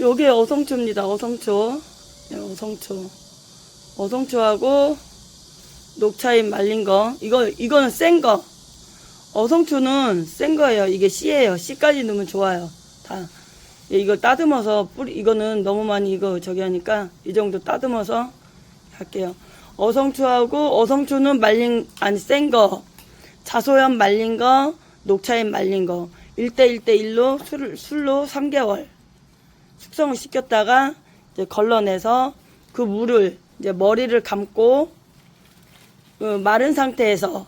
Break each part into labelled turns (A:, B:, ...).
A: 요게 어성초입니다. 어성초. 네, 어성초. 어성초하고 녹차잎 말린 거. 이거 이거는 센 거. 어성초는 센 거예요. 이게 씨예요. 씨까지 넣으면 좋아요. 다. 예, 이걸 따듬어서 뿌리 이거는 너무 많이 이거 저기 하니까 이 정도 따듬어서 할게요. 어성초하고 어성초는 말린 아니 센 거. 자소연 말린 거, 녹차잎 말린 거. 1대 1대 1로 술, 술로 3개월 숙성을 시켰다가 이제 걸러내서 그 물을 이제 머리를 감고 그 마른 상태에서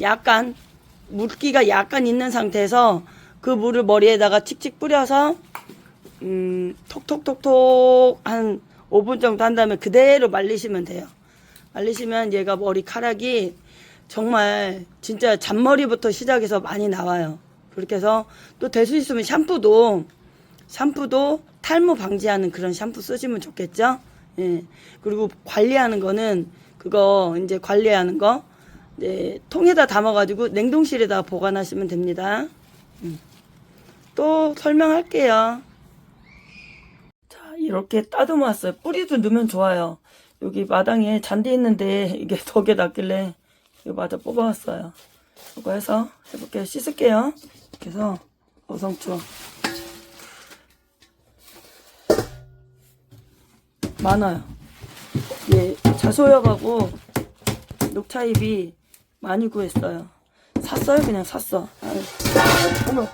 A: 약간 물기가 약간 있는 상태에서 그 물을 머리에다가 칙칙 뿌려서 음, 톡톡톡톡 한 5분 정도 한 다음에 그대로 말리시면 돼요. 말리시면 얘가 머리카락이 정말 진짜 잔머리부터 시작해서 많이 나와요. 그렇게 해서 또 될 수 있으면 샴푸도 샴푸도 탈모 방지하는 그런 샴푸 쓰시면 좋겠죠. 예. 그리고 관리하는 거는 그거 이제 관리하는 거 이제 통에다 담아가지고 냉동실에다 보관하시면 됩니다. 음. 또 설명할게요. 자, 이렇게 따듬었어요. 뿌리도 넣으면 좋아요. 여기 마당에 잔디 있는데 이게 덕에 났길래 이거 마저 뽑아왔어요. 이거 해서 해볼게요. 씻을게요. 이렇게 해서 어성초 많아요. 예, 자소엽하고 녹차잎이 많이 구했어요. 샀어요? 그냥 샀어. 아유, 어머.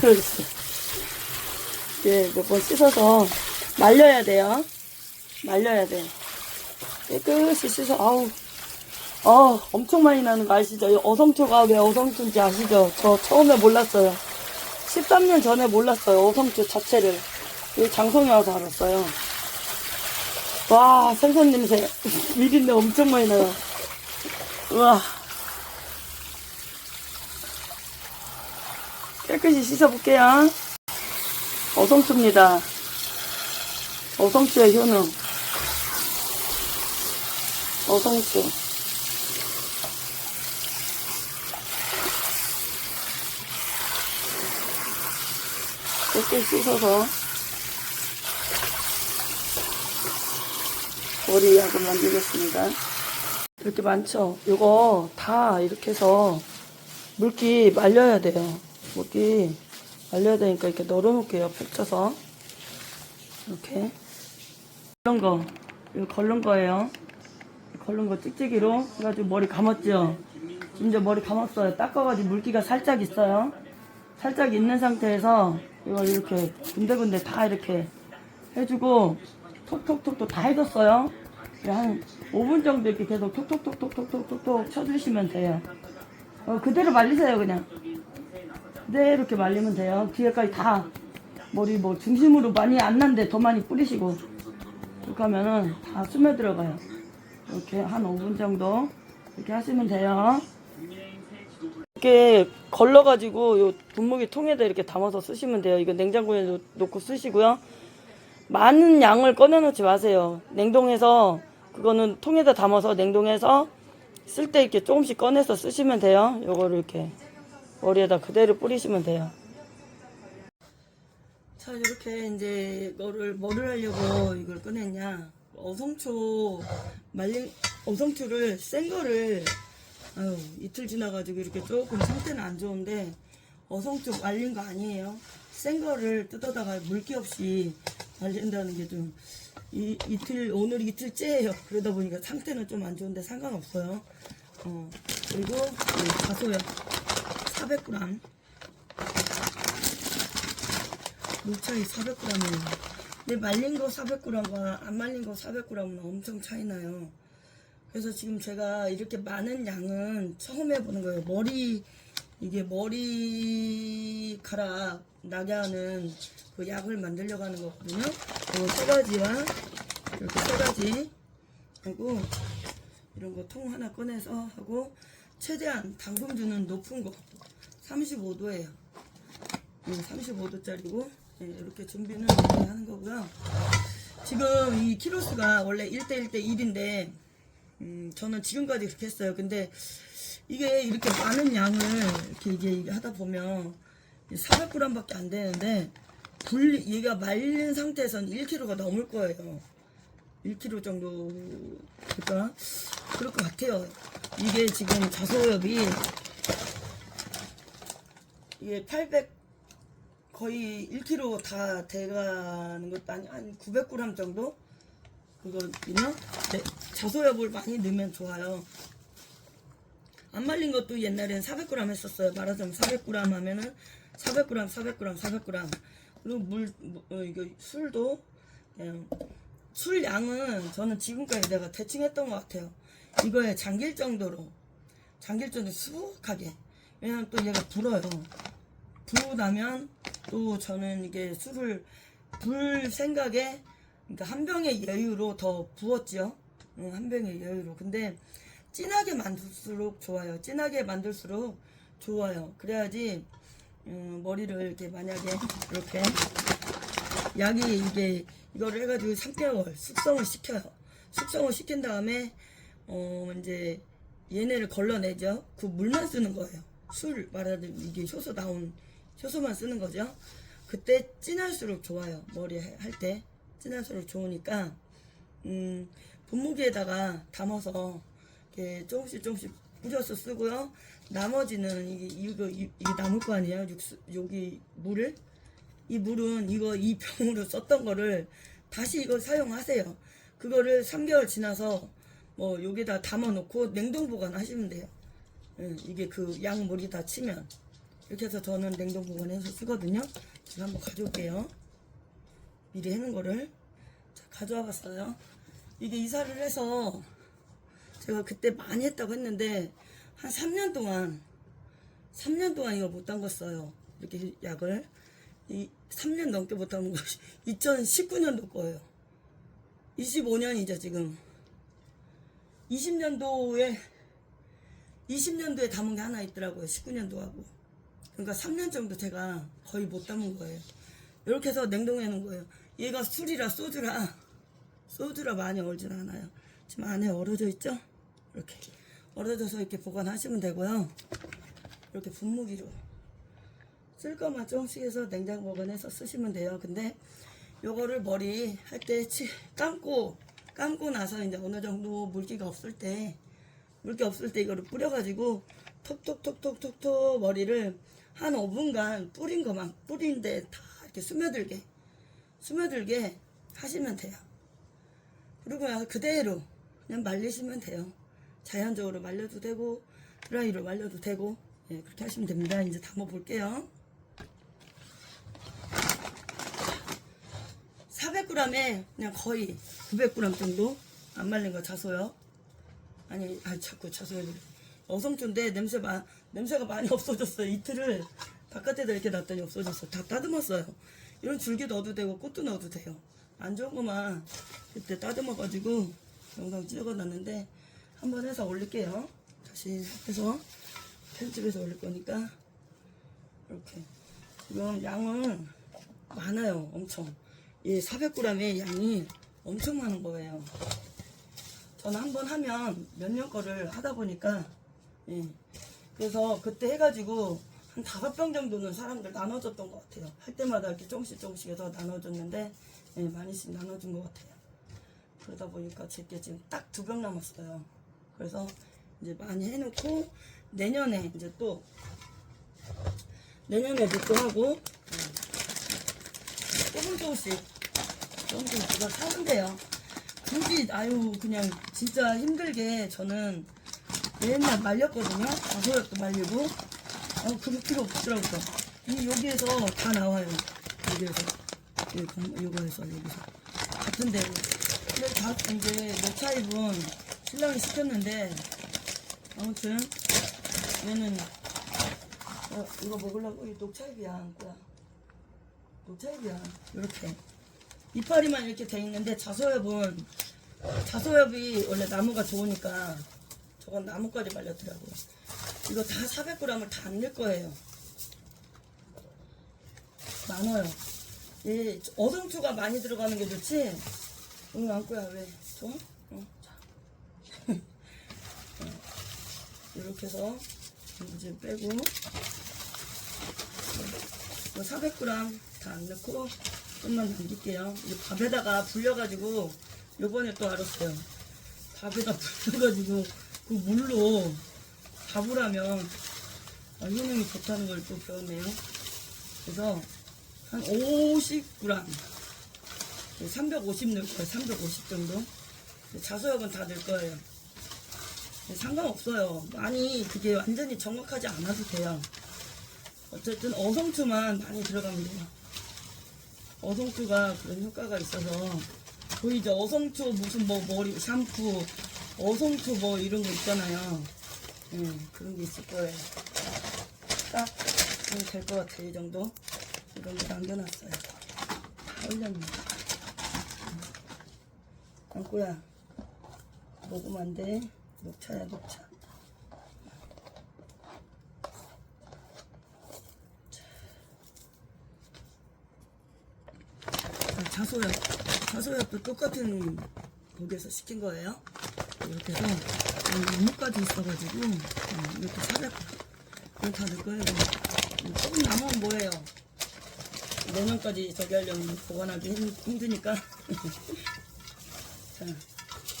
A: 예, 몇 번 씻어서 말려야 돼요. 말려야 돼. 깨끗이 씻어, 아우. 아, 엄청 많이 나는 거 아시죠? 이 어성초가 왜 어성초인지 아시죠? 저 처음에 몰랐어요. 13년 전에 몰랐어요. 어성초 자체를. 여기 장성에 와서 알았어요. 와, 생선 냄새. 밀인데 엄청 많이 나요. 우와. 깨끗이 씻어볼게요. 어성초입니다. 어성초의 효능. 어성초. 깨끗이 씻어서 머리약을 만들겠습니다. 이렇게 많죠? 요거 다 이렇게 해서 물기 말려야 돼요. 물기 말려야 되니까 이렇게 널어놓을게요. 펼쳐서. 이렇게. 걸른 거. 이거 걸른 거예요. 걸른 거 찍찍이로 해가지고 머리 감았죠? 이제 머리 감았어요. 닦아가지고 물기가 살짝 있어요. 살짝 있는 상태에서 이걸 이렇게 군데군데 다 이렇게 해주고 톡톡톡톡 다 해줬어요. 한 5분 정도 이렇게 계속 톡톡톡톡톡톡톡 쳐주시면 돼요. 어, 그대로 말리세요 그냥. 그대로 이렇게 말리면 돼요. 뒤에까지 다 머리 뭐 중심으로 많이 안 난데 더 많이 뿌리시고 이렇게 하면은 다 스며 들어가요. 이렇게 한 5분 정도 이렇게 하시면 돼요. 이렇게 걸러가지고 요 분무기 통에다 이렇게 담아서 쓰시면 돼요. 이거 냉장고에 놓- 놓고 쓰시고요. 많은 양을 꺼내놓지 마세요. 냉동해서 그거는 통에다 담아서 냉동해서 쓸 때 이렇게 조금씩 꺼내서 쓰시면 돼요. 요거를 이렇게 머리에다 그대로 뿌리시면 돼요. 자 이렇게 이제 뭐를 뭐를 하려고 이걸 꺼냈냐 어성초 말린 어성초를 센 거를 아유 이틀 지나가지고 이렇게 조금 상태는 안 좋은데 어성초 말린 거 아니에요. 센 거를 뜯어다가 물기 없이 말린다는 게좀 이틀 오늘 이틀째예요. 그러다 보니까 상태는 좀 안 좋은데 상관없어요. 어 그리고 이 가소연 400g 물차이 400g이에요. 근데 말린 거 400g과 안 말린 거 400g은 엄청 차이 나요. 그래서 지금 제가 이렇게 많은 양은 처음 해보는 거예요. 머리, 이게 머리카락 나게 하는 그 약을 만들려고 하는 거거든요. 이세 가지와 이렇게 세 가지 하고 이런 거 통 하나 꺼내서 하고 최대한 담금 주는 높은 거 35도예요. 35도짜리고 네, 이렇게 준비는 이렇게 하는 거고요. 지금 이 키로수가 원래 1대 1대 1인데 음, 저는 지금까지 그렇게 했어요. 근데 이게 이렇게 많은 양을 이렇게 이게 하다 보면 400g밖에 안 되는데 불 얘가 말린 상태에서는 1kg가 넘을 거예요. 1kg 정도 될까? 그럴 것 같아요. 이게 지금 자소엽이 이게 800 거의 1kg 다 돼가는 것도 아니 한 900g 정도 그거는 네, 자소엽을 많이 넣으면 좋아요. 안 말린 것도 옛날엔 400g 했었어요. 말하자면 400g 하면은 400g, 400g, 400g. 그리고 물, 뭐, 어, 이거 술도 그냥 술 양은 저는 지금까지 내가 대충 했던 것 같아요. 이거에 잠길 정도로 잠길 정도로 수북하게. 왜냐면 또 얘가 불어요. 부고 나면 또 저는 이게 술을 불 생각에 그러니까 한 병의 여유로 더 부었죠. 응, 한 병의 여유로. 근데 진하게 만들수록 좋아요. 진하게 만들수록 좋아요. 그래야지 음, 머리를 이렇게 만약에 이렇게 약이 이게 이거를 해가지고 3개월 숙성을 시켜요. 숙성을 시킨 다음에 어 이제 얘네를 걸러내죠. 그 물만 쓰는 거예요. 술 말하자면 이게 효소 나온 효소만 쓰는 거죠. 그때 진할수록 좋아요. 머리 할 때 진할수록 좋으니까 음 분무기에다가 담아서 이렇게 조금씩 조금씩 뿌려서 쓰고요. 나머지는 이게 이거 이- 남을 거 아니에요. 육수 여기 물을 이 물은 이거 이 병으로 썼던 거를 다시 이걸 사용하세요. 그거를 3개월 지나서 뭐 여기다 담아 놓고 냉동 보관하시면 돼요. 예, 이게 그 약물이 다 치면 이렇게 해서 저는 냉동 보관해서 쓰거든요. 제가 한번 가져올게요. 미리 해놓은 거를 자, 가져와 봤어요. 이게 이사를 해서 제가 그때 많이 했다고 했는데 한 3년 동안 3년 동안 이걸 못 담갔어요. 이렇게 약을 이 3년 넘게 못 담은 것이 2019년도 거예요. 25년이죠 지금. 20년도에 20년도에 담은 게 하나 있더라고요. 19년도하고. 그러니까 3년 정도 제가 거의 못 담은 거예요. 이렇게 해서 냉동해 놓은 거예요. 얘가 술이라 소주라 소주라 많이 얼진 않아요. 지금 안에 얼어져 있죠? 이렇게 얼어져서 이렇게 보관하시면 되고요. 이렇게 분무기로 쓸 것만 조금씩 해서 냉장 보관해서 쓰시면 돼요. 근데 요거를 머리 할 때 감고 감고 나서 이제 어느 정도 물기가 없을 때 물기 없을 때 이거를 뿌려가지고 톡톡톡톡톡톡 머리를 한 5분간 뿌린 것만 뿌린 데 다 이렇게 스며들게 스며들게 하시면 돼요. 그리고 그대로 그냥 말리시면 돼요. 자연적으로 말려도 되고 드라이로 말려도 되고 예, 그렇게 하시면 됩니다. 이제 담아 볼게요. 400g에 그냥 거의 900g 정도 안 말린 거 자소요. 아니, 아 자꾸 자소요. 어성초인데 냄새 마, 냄새가 많이 없어졌어요. 이틀을 바깥에다 이렇게 놨더니 없어졌어. 다 따듬었어요. 이런 줄기 넣어도 되고 꽃도 넣어도 돼요. 안 좋은 것만 그때 따듬어가지고 영상 찍어놨는데 한번 해서 올릴게요. 다시 해서 편집해서 올릴 거니까 이렇게 지금 양은 많아요. 엄청. 이 400g의 양이 엄청 많은 거예요. 저는 한 번 하면 몇 년 거를 하다 보니까 예. 그래서 그때 해가지고 한 다섯 병 정도는 사람들 나눠줬던 것 같아요. 할 때마다 이렇게 조금씩 조금씩 해서 나눠줬는데 예, 많이씩 나눠준 것 같아요. 그러다 보니까 제게 지금 딱 두 병 남았어요. 그래서 이제 많이 해놓고 내년에 이제 또 내년에도 또 하고 예. 조금 조금씩 조금 조금씩 사면 돼요. 굳이 아유 그냥 진짜 힘들게 저는 맨날 말렸거든요. 가소약도 말리고 어 그럴 필요 없더라고요. 이 여기에서 다 나와요. 여기에서 여기 요거에서 여기서. 같은 데로. 근데 다 이제 녹차 잎은 신랑이 시켰는데 아무튼 얘는 어, 이거 먹으려고 이 녹차 잎이야 안고야. 녹차 잎이야. 이렇게. 이파리만 이렇게 돼 있는데 자소엽은 자소엽이 원래 나무가 좋으니까 저건 나무까지 말렸더라고요. 이거 다 400g을 다 안 넣을 거예요. 많아요 이 어성초가 많이 들어가는 게 좋지 응 안고야 왜 좋아? 응, 자. 이렇게 해서 이제 빼고 뭐 400g 다 안 넣고 좀만 남길게요. 이 밥에다가 불려가지고 요번에 또 알았어요. 밥에다 불려가지고 그 물로 밥을 하면 아, 효능이 좋다는 걸 또 배웠네요. 그래서 한 50g 350 넣을 거예요. 350 정도. 자소역은 다 넣을 거예요. 상관없어요. 많이 그게 완전히 정확하지 않아도 돼요. 어쨌든 어성초만 많이 들어가면 돼요. 어성초가 그런 효과가 있어서 보이죠? 어성초 무슨 뭐 머리 샴푸 어성초 뭐 이런 거 있잖아요. 음, 그런 게 있을 거예요. 딱 될 것 같아요. 이 정도. 이 정도 남겨놨어요. 다 올렸네. 안고야 먹으면 안 돼. 녹차야 녹차. 자, 자소약. 자소약도 똑같은 거기에서 시킨 거예요. 이렇게 해서 이모까지 있어가지고 어, 이것도 사백 이거 다 넣을 거예요. 음, 조금 남으면 뭐예요? 내년까지 저기 하려면 보관하기 힘- 힘드니까. 자,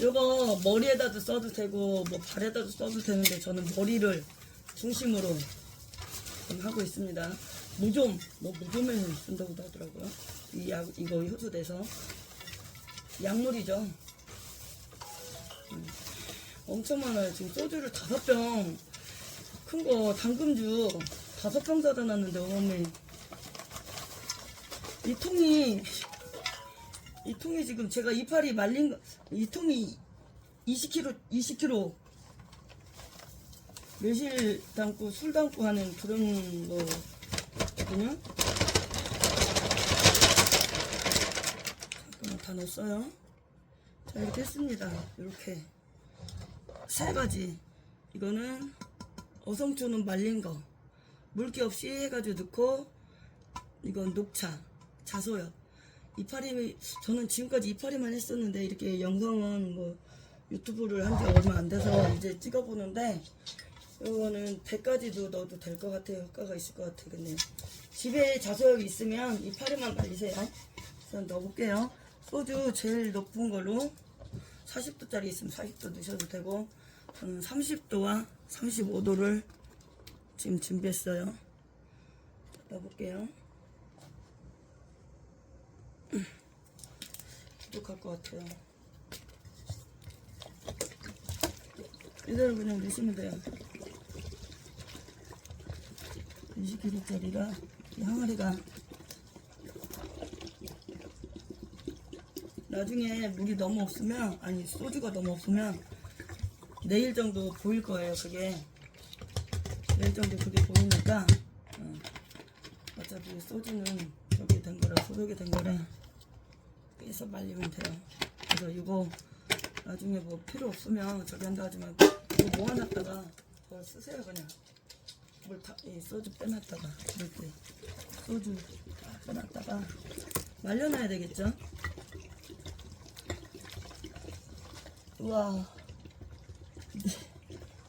A: 요거 머리에다도 써도 되고 뭐 발에다도 써도 되는데 저는 머리를 중심으로 좀 하고 있습니다. 무좀, 뭐 무좀에는 쓴다고도 하더라고요. 이 약, 이거 효소 돼서 약물이죠. 음, 엄청 많아요. 지금 소주를 다섯 병, 큰 거 당금주 다섯 병 사다 놨는데 어머니 이 통이 이 통이 지금 제가 이파리 말린 거, 이 통이 20kg, 20kg 매실 담고 술 담고 하는 그런 거거든요. 잠깐만 다 넣었어요. 자 이렇게 했습니다. 이렇게 세 가지. 이거는 어성초는 말린 거, 물기 없이 해가지고 넣고 이건 녹차, 자소요. 이파리 저는 지금까지 이파리만 했었는데 이렇게 영상은 뭐 유튜브를 한 지 얼마 안 돼서 이제 찍어보는데 이거는 100가지도 넣어도 될 것 같아요. 효과가 있을 것 같아요. 근데 집에 자소역이 있으면 이파리만 말리세요. 우선 넣어볼게요. 소주 제일 높은 걸로 40도짜리 있으면 40도 넣으셔도 되고 저는 30도와 35도를 지금 준비했어요. 넣어볼게요. 부족할 것 같아요. 이대로 그냥 넣으시면 돼요. 20kg짜리가 이 항아리가 나중에 물이 너무 없으면 아니 소주가 너무 없으면 내일 정도 보일 거예요 그게 내일 정도 그게 보이니까 어, 어차피 소주는 저기 된 거라 소독이 된 거라 빼서 말리면 돼요. 그래서 이거 나중에 뭐 필요 없으면 저기 한다 하지 말고 이거 모아놨다가 그걸 쓰세요 그냥. 물 타, 이 소주 빼놨다가 이렇게 소주 다 빼놨다가 말려놔야 되겠죠? 우와.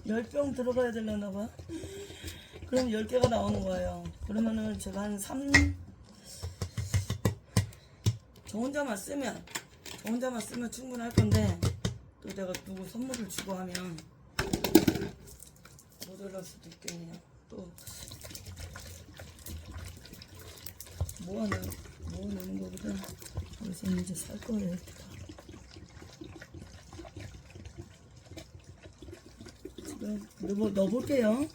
A: 10병 들어가야 되려나 봐. 그럼 10개가 나오는 거예요. 그러면은 제가 한 3, 저 혼자만 쓰면 저 혼자만 쓰면 충분할 건데 또 내가 누구 선물을 주고 하면 모자랄 수도 있겠네요. 또 모아놓, 모아놓는 거보다 여기서 이제 살 거예요 지금 넣어, 넣어볼게요.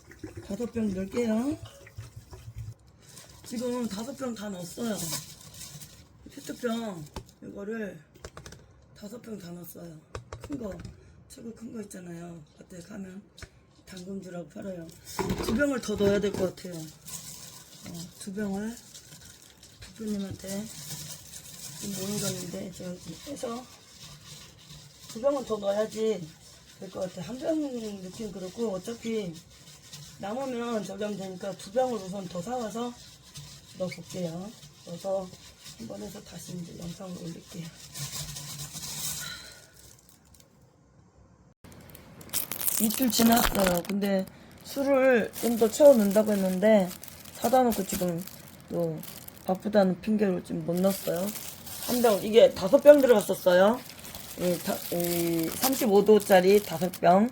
A: 다섯 병 넣을게요. 지금 다섯 병 다 넣었어요 페트병 이거를 다섯 병다 넣었어요. 큰 거, 최고 큰 거 있잖아요. 밭에 가면 당금주라고 팔아요. 두 병을 더 넣어야 될 것 같아요. 어, 두 병을 대표님한테 좀 모는 건데 제가 해서 두 병은 더 넣어야지 될 것 같아. 한 병 느낌 그렇고 어차피 남으면 하면 되니까 두 병을 우선 더 사와서 넣어볼게요. 넣어서 한번 해서 다시 이제 영상을 올릴게요. 이틀 지났어요. 근데 술을 좀 더 채워 넣는다고 했는데 사다 놓고 지금 또 바쁘다는 핑계로 지금 못 넣었어요. 한 병, 이게 다섯 병 들어갔었어요. 이, 다, 이 35도짜리 다섯 병.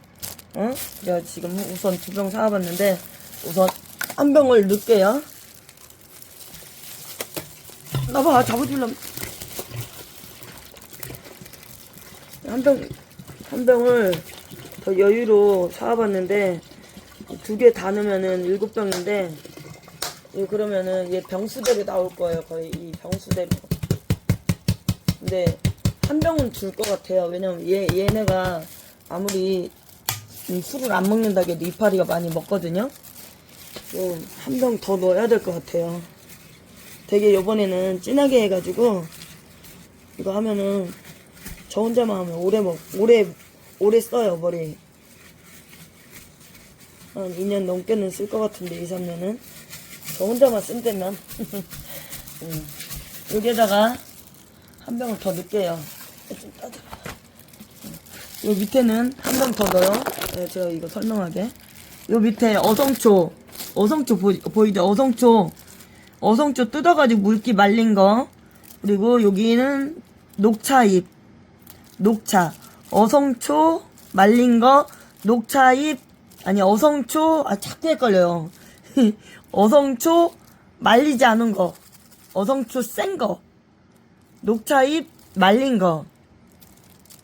A: 응? 제가 지금 우선 두 병 사와봤는데 우선 한 병을 넣을게요. 나봐, 잡아주려면. 한 병, 한 병을 더 여유로 사와봤는데, 두 개 다 넣으면은 일곱 병인데, 이 그러면은 얘 병수대로 나올 거예요. 거의 이 병수대로. 근데 한 병은 줄 것 같아요. 왜냐면 얘, 얘네가 아무리 이 술을 안 먹는다고 해도 이파리가 많이 먹거든요. 한 병 더 넣어야 될 것 같아요. 되게 요번에는 진하게 해가지고 이거 하면은 저 혼자만 하면 오래 먹 오래 오래 써요 머리. 한 2년 넘게는 쓸 것 같은데 2, 3년은? 저 혼자만 쓴다면 음. 여기에다가 한 병을 더 넣을게요. 좀 따뜻해 요 밑에는 한 병 더 넣어요. 네, 제가 이거 설명하게. 요 밑에 어성초. 어성초 보, 보이죠? 어성초 어성초 뜯어가지고 물기 말린 거. 그리고 여기는 녹차잎. 녹차. 어성초 말린 거. 녹차잎. 아니 어성초. 아 자꾸 헷갈려요. 어성초 말리지 않은 거. 어성초 센 거. 녹차잎 말린 거.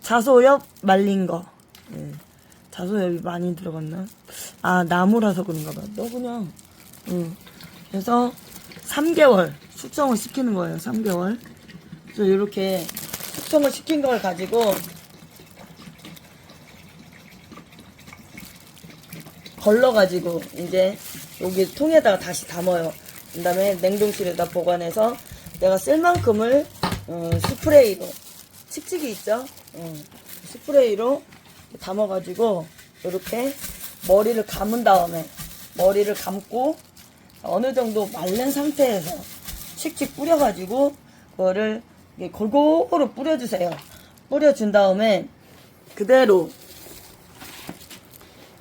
A: 자소엽 말린 거. 예. 자소엽이 많이 들어갔나? 아 나무라서 그런가 봐 너 그냥 응. 그래서 3개월 숙성을 시키는 거예요 3개월 그래서 이렇게 숙성을 시킨 걸 가지고 걸러가지고 이제 여기 통에다가 다시 담아요. 그 다음에 냉동실에다 보관해서 내가 쓸 만큼을 어, 스프레이로 칙칙이 있죠? 어, 스프레이로 담아가지고 이렇게 머리를 감은 다음에 머리를 감고 어느 정도 마른 상태에서 칙칙 뿌려가지고 그거를 골고루 뿌려주세요. 뿌려준 다음에 그대로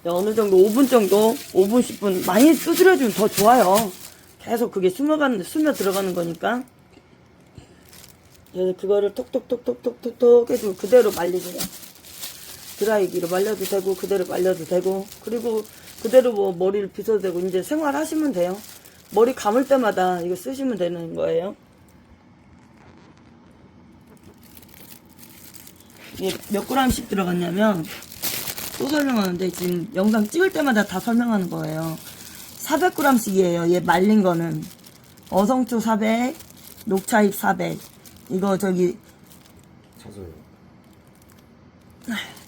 A: 어느 정도 5분 정도 5분 10분 많이 두드려주면 더 좋아요. 계속 그게 숨어가는 숨어 들어가는 거니까. 그래서 그거를 톡톡톡톡톡톡톡 해주고 그대로 말리세요. 드라이기로 말려도 되고 그대로 말려도 되고. 그리고 그대로 뭐 머리를 빗어도 되고 이제 생활하시면 돼요 머리 감을 때마다 이거 쓰시면 되는 거예요 이게 몇 그램씩 들어갔냐면 또 설명하는데 지금 영상 찍을 때마다 다 설명하는 거예요. 400g씩이에요. 얘 말린 거는 어성초 400, 녹차잎 400. 이거 저기
B: 자소요.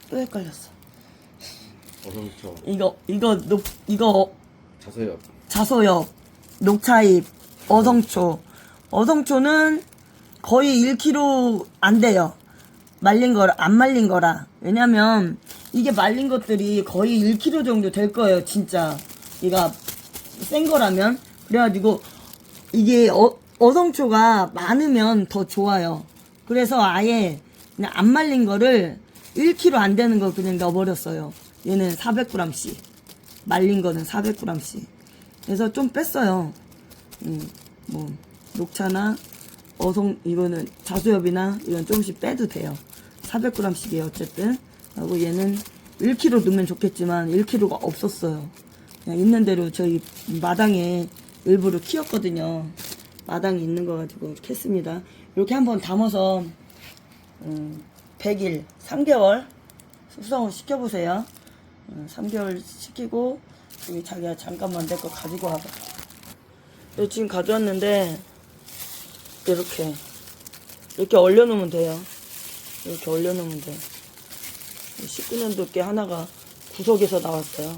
A: 또 헷갈렸어.
B: 어성초.
A: 이거 이거 녹 이거
B: 자소요.
A: 자소엽, 녹차잎, 어성초. 어성초는 거의 1kg 안 돼요. 말린 거라, 안 말린 거라. 왜냐면, 이게 말린 것들이 거의 1kg 정도 될 거예요, 진짜. 얘가 센 거라면. 그래가지고, 이게 어, 어성초가 많으면 더 좋아요. 그래서 아예 그냥 안 말린 거를 1kg 안 되는 거 그냥 넣어버렸어요. 얘는 400g씩. 말린 거는 400g씩. 그래서 좀 뺐어요. 음, 뭐, 녹차나, 어성, 이거는 자수엽이나 이건 조금씩 빼도 돼요. 400g씩이에요, 어쨌든. 하고 얘는 1kg 넣으면 좋겠지만 1kg가 없었어요. 그냥 있는 대로 저희 마당에 일부러 키웠거든요. 마당에 있는 거 가지고 이렇게 했습니다. 이렇게 한번 담아서, 음, 100일, 3개월 숙성을 시켜보세요. 음, 3개월 시키고, 여기 자기가 잠깐만 내 거 가지고 와봐. 여기 지금 가져왔는데, 이렇게, 이렇게 얼려놓으면 돼요. 이렇게 얼려놓으면 돼. 19년도 게 하나가 구석에서 나왔어요.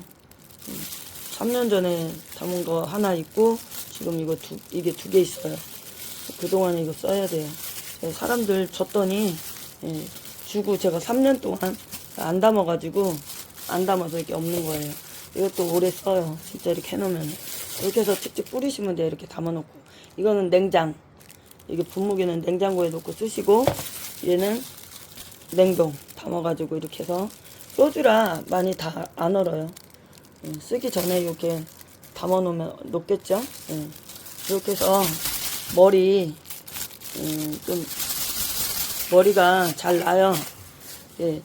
A: 음, 3년 전에 담은 거 하나 있고, 지금 이거 두, 이게 두 개 있어요. 그동안 이거 써야 돼요. 제가 사람들 줬더니, 예, 주고 제가 3년 동안 안 담아가지고, 안 담아서 이렇게 없는 거예요. 이것도 오래 써요. 진짜 이렇게 해놓으면. 이렇게 해서 직접 뿌리시면 돼요. 이렇게 담아놓고. 이거는 냉장. 이게 분무기는 냉장고에 놓고 쓰시고, 얘는 냉동 담아가지고 이렇게 해서 소주라 많이 다 안 얼어요. 예, 쓰기 전에 이렇게 담아놓으면 녹겠죠. 예. 이렇게 해서 머리 음, 좀 머리가 잘 나요. 예,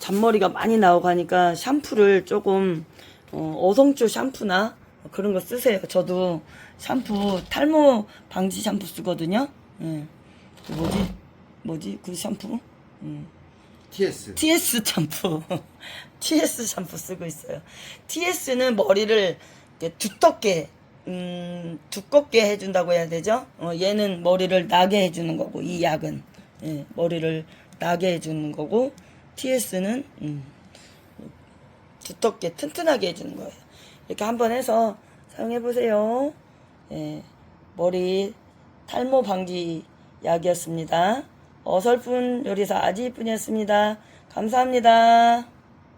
A: 잔머리가 많이 나오고 하니까 샴푸를 조금 어, 성초 샴푸나 그런 거 쓰세요. 저도 샴푸 탈모 방지 샴푸 쓰거든요. 예. 그 뭐지? 뭐지? 그 샴푸? 음.
B: TS.
A: TS 샴푸. TS 샴푸 쓰고 있어요. TS는 머리를 두텁게, 음, 두껍게 해준다고 해야 되죠? 어, 얘는 머리를 나게 해주는 거고, 이 약은. 예, 머리를 나게 해주는 거고, TS는, 음, 두텁게, 튼튼하게 해주는 거예요. 이렇게 한번 해서 사용해보세요. 예, 머리 탈모 방지 약이었습니다. 어설픈 요리사 아지이뿐이었습니다. 감사합니다.